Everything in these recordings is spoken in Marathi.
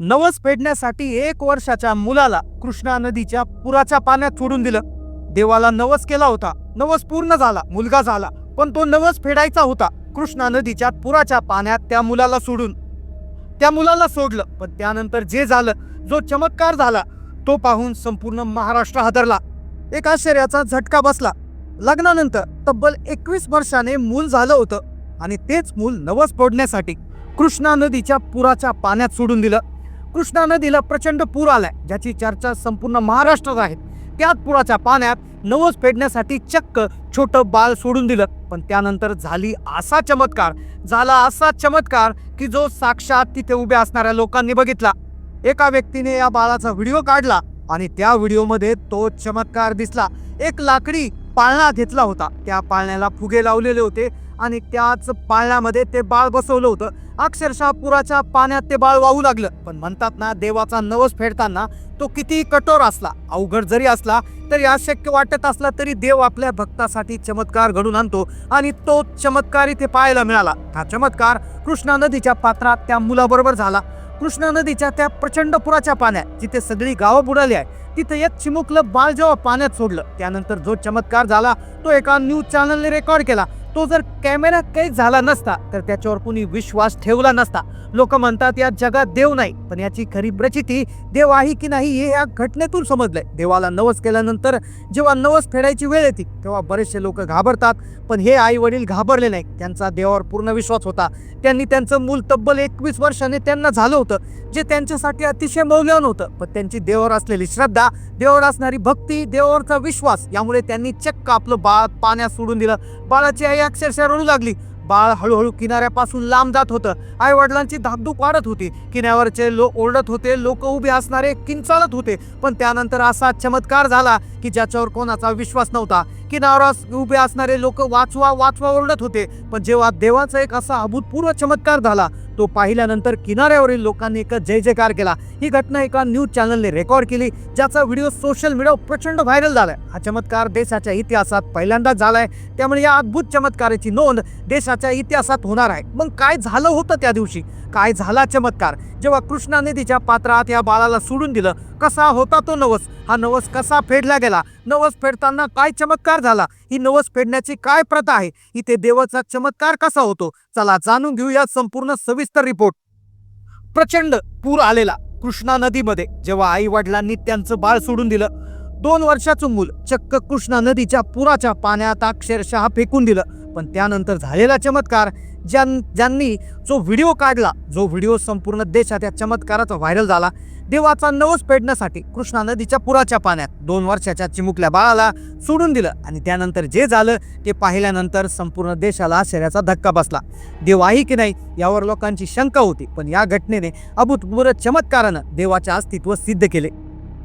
नवस फेडण्यासाठी एक वर्षाच्या मुलाला कृष्णा नदीच्या पुराच्या पाण्यात सोडून दिलं. देवाला नवस केला होता. नवस पूर्ण झाला मुलगा झाला पण तो नवस फेडायचा होता. कृष्णा नदीच्या पुराच्या पाण्यात त्या मुलाला सोडून. त्या मुलाला सोडलं पण त्यानंतर जे झालं जो चमत्कार झाला तो पाहून संपूर्ण महाराष्ट्र हादरला. एक आश्चर्याचा झटका बसला. लग्नानंतर तब्बल एकवीस वर्षाने मूल झालं होतं आणि तेच मूल नवस फोडण्यासाठी कृष्णा नदीच्या पुराच्या पाण्यात सोडून दिलं. कृष्णा नदीला प्रचंड पूर आलाय ज्याची चर्चा संपूर्ण महाराष्ट्रात आहे. त्यात पुराच्या पाण्यात नवस फेडण्यासाठी चक्क छोटं बाळ सोडून दिलं पण त्यानंतर झाली असा चमत्कार झाला असा चमत्कार की जो साक्षात तिथे उभ्या असणाऱ्या लोकांनी बघितला. एका व्यक्तीने या बाळाचा व्हिडिओ काढला आणि त्या व्हिडिओमध्ये तो चमत्कार दिसला. एक लाकडी पाळणा घेतला होता. त्या पाळण्याला फुगे लावलेले होते. आणि त्याच पाळण्यामध्ये ते बाळ बसवलं होतं. अक्षरशः पुराच्या पाण्यात ते बाळ वाहू लागलं. पण म्हणतात ना देवाचा नवस फेडताना तो किती कठोर असला अवघड जरी असला तरी अशक्य वाटत असला तरी देव आपल्या भक्तासाठी चमत्कार घडून आणतो आणि तो चमत्कार इथे पाहायला मिळाला. हा चमत्कार कृष्णा नदीच्या पात्रात त्या मुलाबरोबर झाला. कृष्णा नदीच्या त्या प्रचंड पुराच्या पाण्यात जिथे सगळी गावं बुडाली आहे तिथे एक चिमुकलं बाळ जेव्हा पाण्यात सोडलं त्यानंतर जो चमत्कार झाला तो एका न्यूज चॅनलने रेकॉर्ड केला. तो जर कॅमेरा कैद झाला नसता तर त्याच्यावर कुणी विश्वास ठेवला नसता. लोक म्हणतात या जगात देव नाही. पण याची खरी प्रचिती देव आहे की नाही? हे या घटनेतून समजलंय. देवाला नवस केल्यानंतर जेव्हा नवस फेडायची वेळ येते तेव्हा बरेचसे लोक घाबरतात. पण हे आई वडील घाबरले नाही त्यांचा देवावर पूर्ण विश्वास होता. त्यांनी त्यांचं मूल तब्बल एकवीस वर्षाने त्यांना झालं होतं जे त्यांच्यासाठी अतिशय मौल्यवान होतं. पण त्यांची देवावर असलेली श्रद्धा देवावर असणारी भक्ती देवावरचा विश्वास यामुळे त्यांनी चक्क आपलं बाळ पाण्यात सोडून दिलं. बाळाची आई अक्षरशः रडू लागली. बाळ हळूहळू किनाऱ्यापासून लांब जात होतं. आई वडिलांची धाकधूक वाढत होती. किनाऱ्यावरचे लोक ओरडत होते लोक उभे असणारे किंचाळत होते. पण त्यानंतर असा चमत्कार झाला की ज्याच्यावर कोणाचा विश्वास नव्हता. किनाऱ्यावर उभे असणारे लोक वाचवा वाचवा ओरडत होते. पण जेव्हा देवाचा एक असा अभूतपूर्व चमत्कार झाला तो पाहिल्यानंतर किनाऱ्यावरील लोकांनी एक जय जयकार केला. ही घटना एका न्यूज चॅनलने रेकॉर्ड केली ज्याचा व्हिडिओ सोशल मीडियावर प्रचंड व्हायरल झालाय. हा चमत्कार देशाच्या इतिहासात पहिल्यांदाच झालाय. त्यामुळे या अद्भुत चमत्काराची नोंद देशाच्या इतिहासात होणार आहे. मग काय झालं होतं त्या दिवशी? काय झाला चमत्कार? जेव्हा कृष्णा नदीच्या पात्रात या बाळाला सोडून दिलं कसा होता तो नवस? हा नवस कसा फेडला गेला? नवस फेडताना काय चमत्कार झाला? ही नवस फेडण्याची काय प्रथा आहे? इथे देवाचा चमत्कार कसा होतो? चला जाणून घेऊया संपूर्ण सविस्तर रिपोर्ट. प्रचंड पूर आलेला कृष्णा नदीमध्ये. जेव्हा आई वडिलांनी त्यांचं बाळ सोडून दिलं दोन वर्षाचं मूल चक्क कृष्णा नदीच्या पुराच्या पाण्यात अक्षरशः फेकून दिलं. पण त्यानंतर झालेला चमत्कार ज्यां ज्यांनी जो व्हिडिओ काढला जो व्हिडिओ संपूर्ण देशात या चमत्काराचा व्हायरल झाला देवाचा नवस पेडण्यासाठी कृष्णा नदीच्या पुराच्या पाण्यात दोन वर्षाच्या चिमुकल्या बाळाला सोडून दिलं आणि त्यानंतर जे झालं ते पाहिल्यानंतर संपूर्ण देशाला आश्चर्याचा धक्का बसला. देव आहे की नाही यावर लोकांची शंका होती पण या घटनेने अभूतपूर्व चमत्कारानं देवाचे अस्तित्व सिद्ध केले.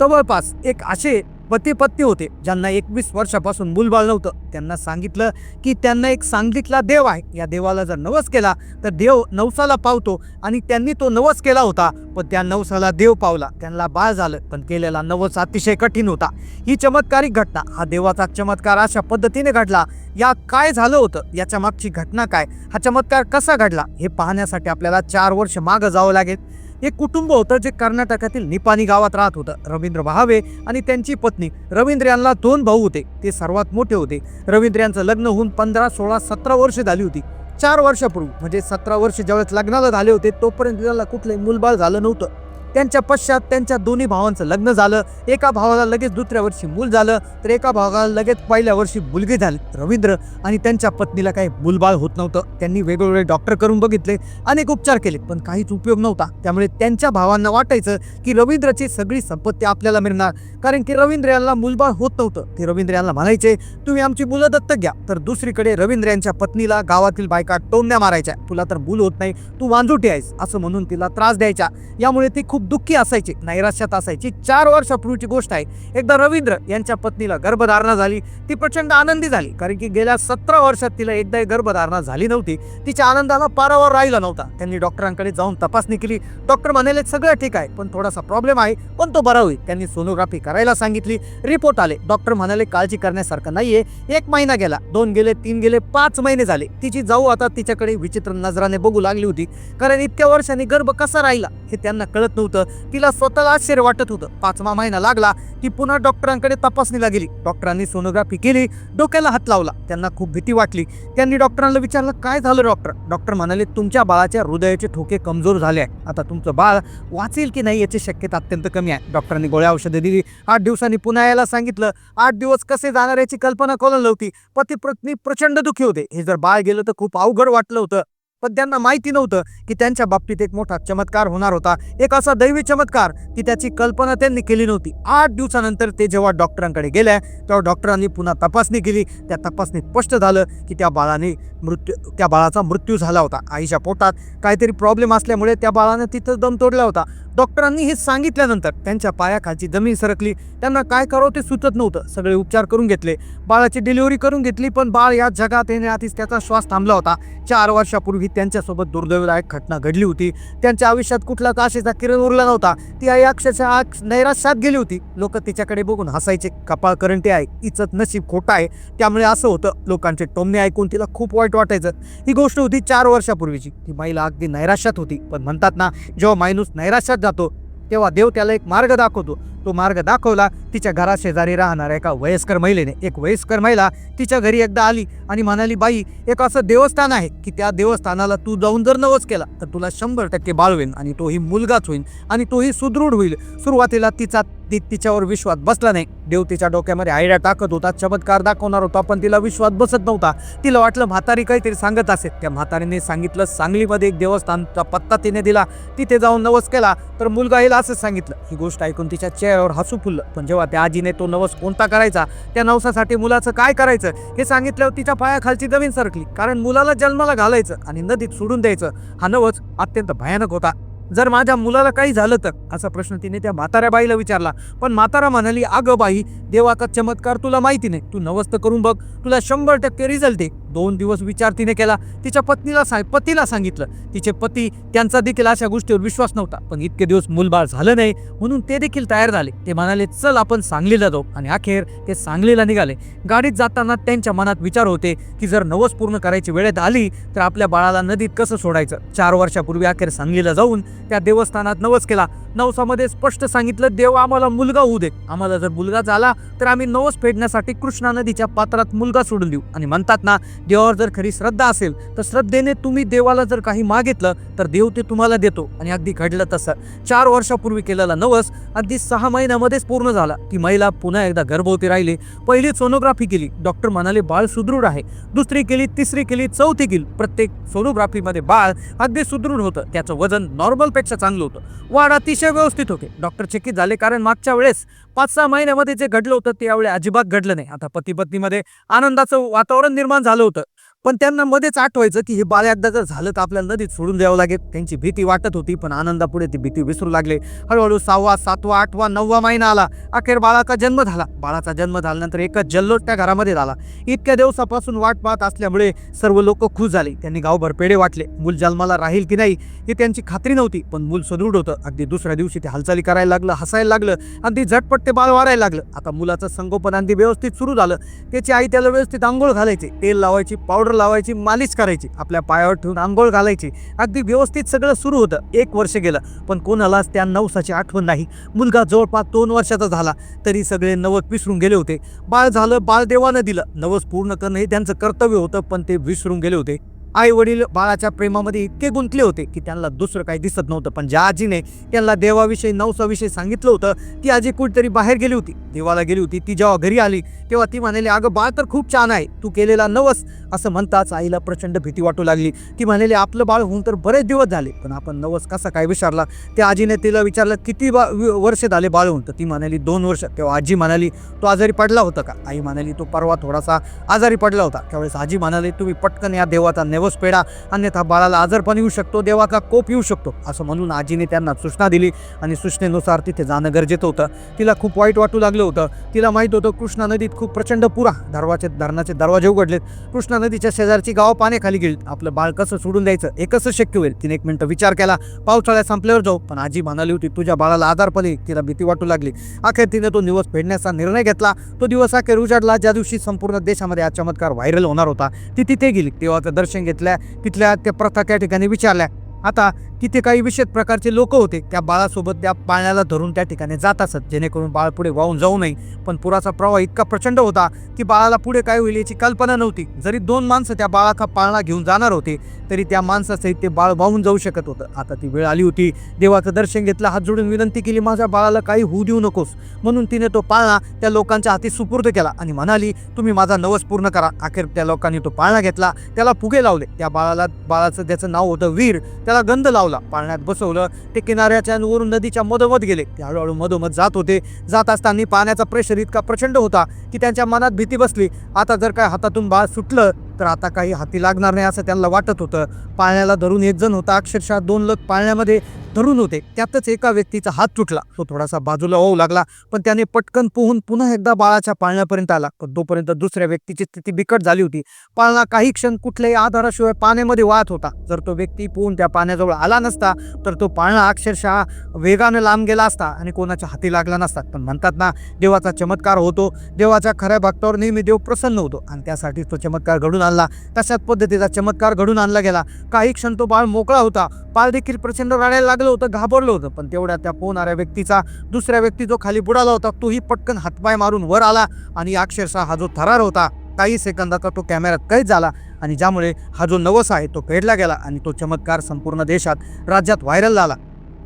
जवळपास एक असे पती पत्नी होते. ज्यांना एकवीस वर्षापासून मूलबाळ नव्हतं. त्यांना सांगितलं की त्यांना एक सांगितला देव आहे. या देवाला जर नवस केला तर देव नवसाला पावतो आणि त्यांनी तो नवस केला होता. पण त्या नवसाला देव पावला. त्यांना बाळ झालं पण केलेला नवस अतिशय कठीण होता. ही चमत्कारिक घटना. हा देवाचा चमत्कार अशा पद्धतीने घडला. या काय झालं होतं? याच्या मागची घटना काय? हा चमत्कार कसा घडला? हे पाहण्यासाठी आपल्याला चार वर्ष मागं जावं लागेल. हे कुटुंब होतं जे कर्नाटकातील निपाणी गावात राहत होतं. रवींद्र भावे आणि त्यांची पत्नी. रवींद्र यांना दोन भाऊ होते. ते सर्वात मोठे होते. रवींद्र यांचं लग्न होऊन पंधरा सोळा सतरा वर्ष झाली होती. चार वर्षापूर्वी म्हणजे सतरा वर्ष ज्यावेळेस लग्नाला झाले होते तोपर्यंत त्याला कुठलंही मूलबाळ झालं नव्हतं. त्यांच्या पश्चात त्यांच्या दोन्ही भावांचं लग्न झालं. एका भावाला लगेच दुसऱ्या वर्षी मूल झालं. तर एका भावाला लगेच पहिल्या वर्षी मुलगी झाली रवींद्र. आणि त्यांच्या पत्नीला काही मूलबाळ होत नव्हतं. त्यांनी वेगवेगळे डॉक्टर करून बघितले अनेक उपचार केले पण काहीच उपयोग नव्हता. त्यामुळे त्यांच्या भावांना वाटायचं की रवींद्रची सगळी संपत्ती आपल्याला मिळणार. कारण की रवींद्र यांना मूलबाळ होत नव्हतं. ते रवींद्र यांना म्हणायचे तुम्ही आमची मुलं दत्तक घ्या. तर दुसरीकडे रवींद्र यांच्या पत्नीला गावातील बायका टोमण्या मारायच्या. तुला तर मूल होत नाही. तू वांजोटी आहेस. असं म्हणून तिला त्रास द्यायचा. यामुळे ती खूप दुःखी असायचे नैराश्यात असायची. चार वर्षापूर्वीची गोष्ट आहे एकदा रवींद्र यांच्या पत्नीला गर्भधारणा झाली ती प्रचंड आनंदी झाली. कारण की गेल्या सतरा वर्षात तिला एकदाही गर्भधारणा झाली नव्हती. तिच्या आनंदाला पारावर राहिला नव्हता. त्यांनी डॉक्टरांकडे जाऊन तपासणी केली. डॉक्टर म्हणाले सगळं ठीक आहे पण थोडासा प्रॉब्लेम आहे पण तो बरा होईल. त्यांनी सोनोग्राफी करायला सांगितली. रिपोर्ट आले. डॉक्टर म्हणाले काळजी करण्यासारखं नाहीये. एक महिना गेला दोन गेले तीन गेले पाच महिने झाले. तिची जाऊ आता तिच्याकडे विचित्र नजराने बघू लागली होती. कारण इतक्या वर्षांनी गर्भ कसा राहिला हे त्यांना कळत नव्हतं. होतं. तिला स्वतःला आश्चर्य वाटत होतं. पाचवा महिना लागला ती पुन्हा डॉक्टरांकडे तपासणीला गेली. डॉक्टरांनी सोनोग्राफी केली डोक्याला हात लावला. त्यांना खूप भीती वाटली. त्यांनी डॉक्टरांना विचारलं काय झालं डॉक्टर? डॉक्टर म्हणाले तुमच्या बाळाच्या हृदयाचे ठोके कमजोर झाले आहे आता तुमचं बाळ वाचेल की नाही याची शक्यता अत्यंत कमी आहे. डॉक्टरांनी गोळ्या औषधं दिली. आठ दिवसांनी पुन्हा यायला सांगितलं. आठ दिवस कसे जाणार याची कल्पना कोणाला नव्हती. पती पत्नी प्रचंड दुःखी होते. हे जर बाळ गेलं तर खूप अवघड वाटलं होतं. पण त्यांना माहिती नव्हतं की त्यांच्या बाबतीत एक मोठा चमत्कार होणार होता. एक असा दैवी चमत्कार की त्याची कल्पना त्यांनी केली नव्हती. आठ दिवसानंतर ते जेव्हा डॉक्टरांकडे गेल्या तेव्हा डॉक्टरांनी पुन्हा तपासणी केली. त्या तपासणीत स्पष्ट झालं की त्या बाळाने मृत्यू त्या बाळाचा मृत्यू झाला होता. आईच्या पोटात काहीतरी प्रॉब्लेम असल्यामुळे त्या बाळानं तिथं दम तोडला होता. डॉक्टरांनी हे सांगितल्यानंतर त्यांच्या पायाखालची जमीन सरकली. त्यांना काय करावं ते सुचत नव्हतं. सगळे उपचार करून घेतले. बाळाची डिलिव्हरी करून घेतली पण बाळ या जगात येण्याआधीच त्याचा श्वास थांबला होता. चार वर्षापूर्वी त्यांच्यासोबत दुर्दैवदायक घटना घडली होती. त्यांच्या आयुष्यात कुठला काशेचा किरण उरला नव्हता. ती आई अक्षरशः आग नैराश्यात गेली होती. लोक तिच्याकडे बघून हसायचे कपाळ करंटे आहे तिचं नशीब खोटं आहे. त्यामुळे असं होतं लोकांचे टोमणे ऐकून तिला खूप वाईट वाटायचं. ही गोष्ट होती चार वर्षापूर्वीची. ती महिला अगदी नैराश्यात होती. पण म्हणतात ना जेव्हा माणूस नैराश्यात जातो तेव्हा देव त्याला एक मार्ग दाखवतो. तो मार्ग दाखवला तिच्या घराशेजारी राहणाऱ्या एका वयस्कर महिलेने. एक वयस्कर महिला तिच्या घरी एकदा आली आणि म्हणाली बाई एक असं देवस्थान आहे की त्या देवस्थानाला तू जाऊन जर नवस केला तर तुला शंभर टक्के बाळ आणि तोही मुलगाच होईल आणि तोही सुदृढ होईल. सुरुवातीला तिचा ती तिच्यावर विश्वास बसला नाही. देव तिच्या डोक्यामध्ये आयडिया टाकत होता चमत्कार दाखवणार होता पण तिला विश्वास बसत नव्हता. तिला वाटलं म्हातारी काहीतरी सांगत असेल. त्या म्हातारीने सांगितलं सांगलीमध्ये एक देवस्थानचा पत्ता तिने दिला. तिथे जाऊन नवस केला तर मुलगा येईल असं सांगितलं. ही गोष्ट ऐकून तिच्या चेहऱ्यावर हसू फुललं. पण जेव्हा त्या आजीने तो नवस कोणता करायचा त्या नवसासाठी मुलाचं काय करायचं हे सांगितल्यावर तिच्या पायाखालची जमीन सरकली. कारण मुलाला जन्माला घालायचं आणि नदीत सोडून द्यायचं हा नवस अत्यंत भयानक होता. जर माझ्या मुलाला काही झालं तर? असा प्रश्न तिने त्या म्हाताऱ्या बाईला विचारला. पण म्हातारा म्हणाली अगं बाई देवाचा चमत्कार तुला माहिती नाही. तू नवस्त करून बघ. तुला शंभर टक्के रिझल्ट आहे. दोन दिवस विचार तिने केला. तिच्या पत्नीला सांग पतीला सांगितलं. तिचे पती त्यांचा देखील अशा गोष्टीवर विश्वास नव्हता. पण इतके दिवस मूलबाळ झालं नाही म्हणून ते देखील तयार झाले. ते म्हणाले चल आपण सांगलीला जाऊ. आणि अखेर ते सांगलीला निघाले. गाडीत जाताना त्यांच्या मनात विचार होते की जर नवस पूर्ण करायची वेळेत आली तर आपल्या बाळाला नदीत कसं सोडायचं? चार वर्षापूर्वी अखेर सांगलीला जाऊन त्या देवस्थानात नवस केला. नवसामध्ये स्पष्ट सांगितलं देव आम्हाला मुलगा होऊ दे. आम्हाला जर मुलगा झाला तर आम्ही नवस फेडण्यासाठी कृष्णा नदीच्या पात्रात मुलगा सोडून देऊ. आणि म्हणतात ना देवावर जर खरी श्रद्धा असेल तर श्रद्धेने तुम्ही देवाला जर काही मागितलं तर देव ते तुम्हाला देतो. आणि अगदी घडलं तसं. चार वर्षापूर्वी केलेला नवस अगदी सहा महिन्यामध्येच पूर्ण झाला. ती महिला पुन्हा एकदा गर्भवती राहिली. पहिली सोनोग्राफी केली. डॉक्टर म्हणाले बाळ सुदृढ आहे. दुसरी केली तिसरी केली चौथी केली. प्रत्येक सोनोग्राफीमध्ये बाळ अगदी सुदृढ होतं. त्याचं वजन नॉर्मलपेक्षा चांगलं होतं. वाढ अतिशय व्यवस्थित होते. डॉक्टर चकित झाले कारण मागच्या वेळेस पाच सहा महिन्यामध्ये जे घडलं होतं त्यावेळी अजिबात घडलं नाही. आता पती पत्नीमध्ये आनंदाचं वातावरण निर्माण झालं होतं. पण त्यांना मध्येच आठवायचं की हे बाळ एकदा जर झालं तर आपल्याला नदीत सोडून द्यावं लागेल. त्यांची भीती वाटत होती पण आनंदापुढे ती भीती विसरू लागले. हळूहळू सहावा सातवा आठवा नववा महिना आला. अखेर बाळाचा जन्म झाला. बाळाचा जन्म झाल्यानंतर एकच जल्लोष त्या घरामध्ये झाला. इतक्या दिवसापासून वाट पाहत असल्यामुळे सर्व लोक खुश झाले. त्यांनी गावभर पेढे वाटले. मूल जन्माला राहील की नाही ही त्यांची खात्री नव्हती पण मूल सदृढ होतं. अगदी दुसऱ्या दिवशी ते हालचाली करायला लागलं हसायला लागलं अगदी झटपट ते बाळ वारायला लागलं. आता मुलाचं संगोपन अगदी व्यवस्थित सुरू झालं. त्याची आई त्याला व्यवस्थित आंघोळ घालायची. तेल लावायची पावडर लावायची मालिश करायची आपल्या पायावर ठेवून आंघोळ घालायची. अगदी व्यवस्थित सगळं सुरू होतं. एक वर्ष गेलं पण कोणालाच त्या नवसाची आठवण नाही. मुलगा जवळपास दोन वर्षाचा झाला तरी सगळे नवस विसरून गेले होते. बाळ झालं बाळ देवानं दिलं. नवस पूर्ण करणं हे त्यांचं कर्तव्य होतं पण ते विसरून गेले होते. आई वडील बाळाच्या प्रेमामध्ये इतके गुंतले होते की त्यांना दुसरं काही दिसत नव्हतं. पण ज्या आजीने त्यांना देवाविषयी नवसाविषयी सांगितलं होतं ती आजी कुठेतरी बाहेर गेली होती. देवाला गेली होती. ती जेव्हा घरी आली तेव्हा ती म्हणाली अगं बाळ तर खूप छान आहे. तू केलेला नवस असं म्हणताच आईला प्रचंड भीती वाटू लागली. ती म्हणाली आपलं बाळ होऊन तर बरेच दिवस झाले पण आपण नवस कसा काय विचारला त्या आजीने तिला विचारलं किती बा वि- वर्ष झाले बाळ होऊन? तर ती म्हणाली दोन वर्ष. तेव्हा आजी म्हणाली तो आजारी पडला होता का? आई म्हणाली तो परवा थोडासा आजारी पडला होता. त्यावेळेस आजी म्हणाली तुम्ही पटकन या देवाचा नेवस पेडा अन्यथा बाळाला आजारपण येऊ शकतो देवाचा कोप येऊ शकतो असं म्हणून आजीने त्यांना सूचना दिली आणि सूचनेनुसार तिथे जाणं गरजेचं होतं. तिला खूप वाईट वाटू लागलं होतं. तिला माहीत होतं कृष्णा नदीत खूप प्रचंड पुरा धर्वाचे धरणाचे दरवाजे उघडलेत. कृष्णा नदीच्या शेजारची गाव पाण्याखाली गेली. आपलं बाळ कसं सोडून द्यायचं? एकच शक्य होईल. तिने एक मिनटं विचार केला. पावसाळ्यात संपल्यावर जाऊ. पण आजी म्हणाली होती तुझ्या बाळाला आजारपण येईल. तिला भीती वाटू लागली. अखेर तिने तो दिवस फेडण्याचा निर्णय घेतला. तो दिवस अखेर उजाडला. ज्या दिवशी संपूर्ण देशामध्ये हा चमत्कार व्हायरल होणार होता ती तिथे गेली. देवाचं दर्शन घेतल्या तिथल्या त्या प्रथा त्या ठिकाणी विचारल्या. आता की ते काही विशेष प्रकारचे लोक होते. त्या बाळासोबत त्या पाळण्याला धरून त्या ठिकाणी जात असत. जेणेकरून बाळ पुढे वाहून जाऊ नये. पण पुराचा प्रवाह इतका प्रचंड होता की बाळाला पुढे काय होईल याची कल्पना नव्हती. जरी दोन माणसं त्या बाळाचा पाळणा घेऊन जाणार होते तरी त्या माणसासहित ते बाळ वाहून जाऊ शकत होतं. आता ती वेळ आली होती. देवाचं दर्शन घेतलं हात जोडून विनंती केली माझ्या बाळाला काही होऊ देऊ नकोस. म्हणून तिने तो पाळणा त्या लोकांच्या हाती सुपूर्द केला आणि म्हणाली तुम्ही माझा नवस पूर्ण करा. अखेर त्या लोकांनी तो पाळणा घेतला. त्याला फुगे लावले. त्या बाळाला बाळाचं त्याचं नाव होतं वीर त्याला गंध लावला. पाळण्यात बसवलं. ते किनाऱ्याच्या वरून नदीच्या मधोमध गेले. ते हळूहळू मधोमध जात होते. जात असताना पाण्याचा प्रेशर इतका प्रचंड होता की त्यांच्या मनात भीती बसली. आता जर काय हातातून बाळ सुटलं तर आता काही हाती लागणार नाही असं त्यांना वाटत होतं. पाळण्याला धरून एक जण होता. अक्षरशः दोन लोक पाळण्यामध्ये धरून होते. त्यातच एका व्यक्तीचा हात तुटला. तो थोडासा बाजूला होऊ लागला पण त्याने पटकन पोहून पुन्हा एकदा बाळाच्या पाळण्यापर्यंत आला. पण तोपर्यंत दुसऱ्या व्यक्तीची स्थिती बिकट झाली होती. पाळणा काही क्षण कुठल्याही आधाराशिवाय पाण्यामध्ये वाहत होता. जर तो व्यक्ती पोहून त्या पाण्याजवळ आला नसता तर तो पाळणा अक्षरशः वेगानं लांब गेला असता आणि कोणाच्या हाती लागला नसता. पण म्हणतात ना देवाचा चमत्कार होतो. देवाच्या खऱ्या भक्तावर नेहमी देव प्रसन्न होतो आणि त्यासाठी तो चमत्कार घडून आणला. तशाच पद्धतीचा चमत्कार घडून आणला गेला. काही क्षण तो बाळ मोकळा होता. बाळ देखील प्रचंड रडायला लागलं होतं घाबरलं होतं. पण तेवढ्या त्या पोहणाऱ्या व्यक्तीचा दुसऱ्या व्यक्ती जो खाली बुडाला होता तोही पटकन हातपाय मारून वर आला आणि अक्षरशः हा जो थरार होता काही सेकंदाचा तो कॅमेऱ्यात कैद झाला आणि ज्यामुळे हा जो नवस आहे तो फेडला गेला आणि तो चमत्कार संपूर्ण देशात राज्यात व्हायरल झाला.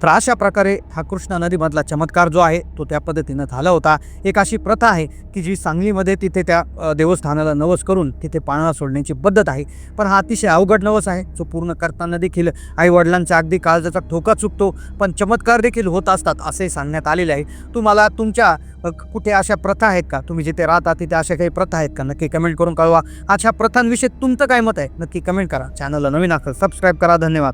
तर अशा प्रकारे हा कृष्णा नदीमधला चमत्कार जो आहे तो त्या पद्धतीनं झाला होता. एक अशी प्रथा आहे की जी सांगलीमध्ये तिथे त्या देवस्थानाला नवस करून तिथे पाळणा सोडण्याची पद्धत आहे. पण हा अतिशय अवघड नवस आहे. जो पूर्ण करताना देखील आई वडिलांचा अगदी काळजाचा ठोका चुकतो पण चमत्कार देखील होत असतात असे सांगण्यात आलेले आहे. तुम्हाला तुमच्या कुठे अशा प्रथा आहेत का? तुम्ही जिथे राहता तिथे अशा काही प्रथा आहेत का? नक्की कमेंट करून कळवा. अशा प्रथांविषयी तुमचं काय मत आहे? नक्की कमेंट करा. चॅनलला नवीन असेल सबस्क्राईब करा. धन्यवाद.